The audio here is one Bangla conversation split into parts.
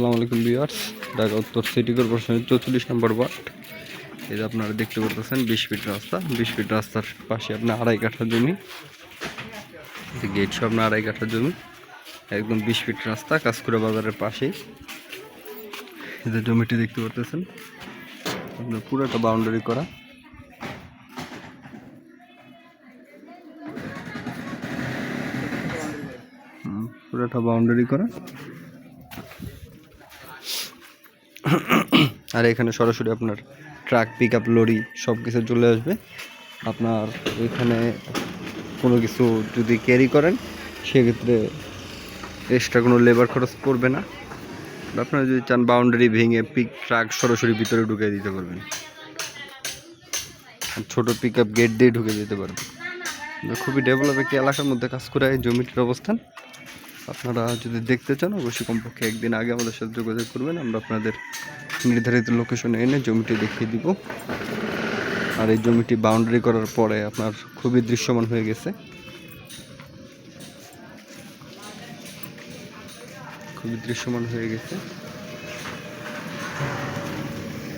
আসসালামু আলাইকুম বিয়ার্স ঢাকা উত্তর সিটি কর্পোরেশনের চৌচল্লিশ নম্বর ওয়ার্ড। যে আপনারা দেখতে পাচ্ছেন বিশ ফিট রাস্তা। বিশ ফিট রাস্তার পাশে আপনার আড়াই কাঠা জমি। গেট সব আপনার আড়াই কাঠা জমি। একদম বিশ ফিট রাস্তা, কাঁচকুড়া বাজারের পাশেই। এই যে জমিটি দেখতে পাচ্ছেন আপনার পুরোটা বাউন্ডারি করা। পুরোটা বাউন্ডারি করা। আর এখানে সরাসরি আপনার ট্রাক পিক আপ লরি সব কিছু চলে আসবে। আপনার এখানে কোনো কিছু যদি ক্যারি করেন, সেক্ষেত্রে এক্সট্রা কোনো লেবার খরচ পড়বে না। আপনারা যদি চান বাউন্ডারি ভেঙে পিক ট্রাক সরাসরি ভিতরে ঢুকে দিতে পারবেন। ছোটো পিক আপ গেট দিয়ে ঢুকে দিতে পারবেন। খুবই ডেভেলপ একটি এলাকার মধ্যে কাজ করে জমিটির অবস্থান। আপনারা যদি দেখতে চান, অবশ্যই কমপক্ষে একদিন আগে আমাদের সাথে যোগাযোগ করবেন। আমরা আপনাদের নির্ধারিত লোকেশনে এনে জমিটি দেখিয়ে দিব। আর এই জমিটি বাউন্ডারি করার পরে আপনার খুবই দৃশ্যমান হয়ে গেছে। খুবই দৃশ্যমান হয়ে গেছে।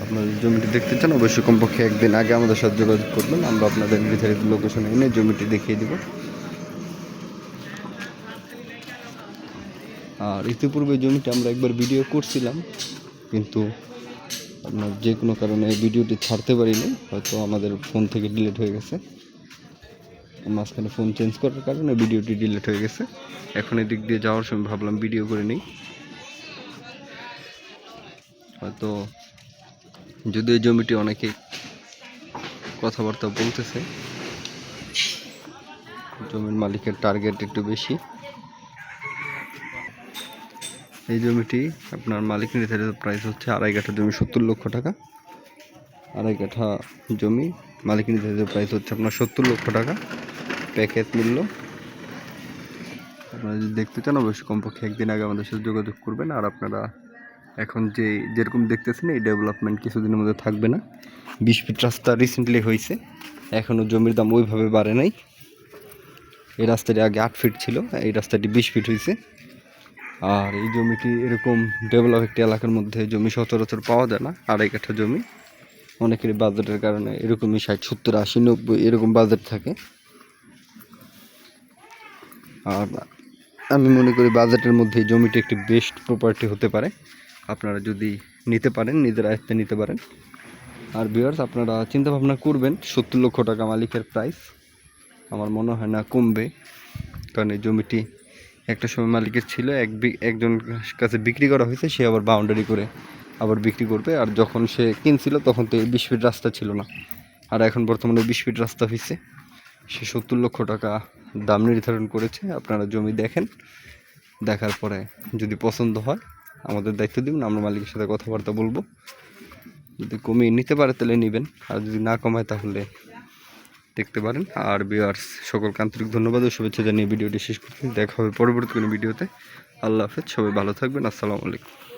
আপনার জমিটি দেখতে চান, অবশ্যই কমপক্ষে একদিন আগে আমাদের সাথে যোগাযোগ করবেন। আমরা আপনাদের নির্ধারিত লোকেশনে এনে জমিটি দেখিয়ে দিব। আর ইতিপূর্বে জমিটা আমরা একবার ভিডিও করছিলাম, কিন্তু আপনার যে কোনো কারণে ভিডিওটি ছাড়তে পারিনি, হয়তো আমাদের ফোন থেকে ডিলিট হয়ে গেছে। মাঝখানে ফোন চেঞ্জ করার কারণে ভিডিওটি ডিলিট হয়ে গেছে। এখন এদিক দিয়ে যাওয়ার সময় ভাবলাম ভিডিও করে নিই। হয়তো যদি এই জমিটি অনেকে কথাবার্তা বলতেছে, জমির মালিকের টার্গেট একটু বেশি। এই জমিটি আপনার মালিক নির্ধারিত প্রাইস হচ্ছে আড়াই কাঠা জমি, সত্তর লক্ষ টাকা। আড়াই কাঠা জমি মালিক নির্ধারিত প্রাইস হচ্ছে আপনার সত্তর লক্ষ টাকা। প্যাকেজ মূল্য। আপনারা যদি দেখতে চান, অবশ্যই কমপক্ষে একদিন আগে আমাদের সাথে যোগাযোগ করবেন। আর আপনারা এখন যে, যেরকম দেখতেছেন, এই ডেভেলপমেন্ট কিছুদিনের মধ্যে থাকবে না। বিশ ফিট রাস্তা রিসেন্টলি হয়েছে। এখনও জমির দাম ওইভাবে বাড়ে নাই। এই রাস্তাটি আগে আট ফিট ছিল, এই রাস্তাটি বিশ ফিট হয়েছে। আর এই জমিটি এরকম ডেভেলপ একটি এলাকার মধ্যে জমি সচরাচর পাওয়া যায় না, আড়াই কাঠা জমি। অনেকেরই বাজেটের কারণে এরকমই ষাট, সত্তর, আশি, নব্বই এরকম বাজেট থাকে। আর আমি মনে করি বাজেটের মধ্যে জমিটি একটি বেস্ট প্রপার্টি হতে পারে। আপনারা যদি নিতে পারেন, নিজের আয়ত্তে নিতে পারেন। আর বিয়ার্স আপনারা চিন্তা ভাবনা করবেন, সত্তর লক্ষ টাকা মালিকের প্রাইস আমার মনে হয় না কমবে, কারণ এই জমিটি একটা সময় মালিকের ছিল, এক একজন কাছে বিক্রি করা হয়েছে, সে আবার বাউন্ডারি করে আবার বিক্রি করবে। আর যখন সে কিনছিল, তখন তো এই বিশ ফিট রাস্তা ছিল না। আর এখন বর্তমানে বিশ ফিট রাস্তা হয়েছে সে সত্তর লক্ষ টাকা দাম নির্ধারণ করেছে। আপনারা জমি দেখেন, দেখার পরে যদি পছন্দ হয়, আমাদের দায়িত্ব দিবেন, আমরা মালিকের সাথে কথাবার্তা বলব। যদি কমিয়ে নিতে পারে, তাহলে নেবেন। আর যদি না কমায়, তাহলে দেখতে পারেন। আর বিয়ার্স সকলকে আন্তরিক ধন্যবাদ ও শুভেচ্ছা জানিয়ে ভিডিওটি শেষ করতে দেখা হবে পরবর্তী কোনো ভিডিওতে। আল্লাহ হাফেজ, সবাই ভালো থাকবেন। আসসালামু আলাইকুম।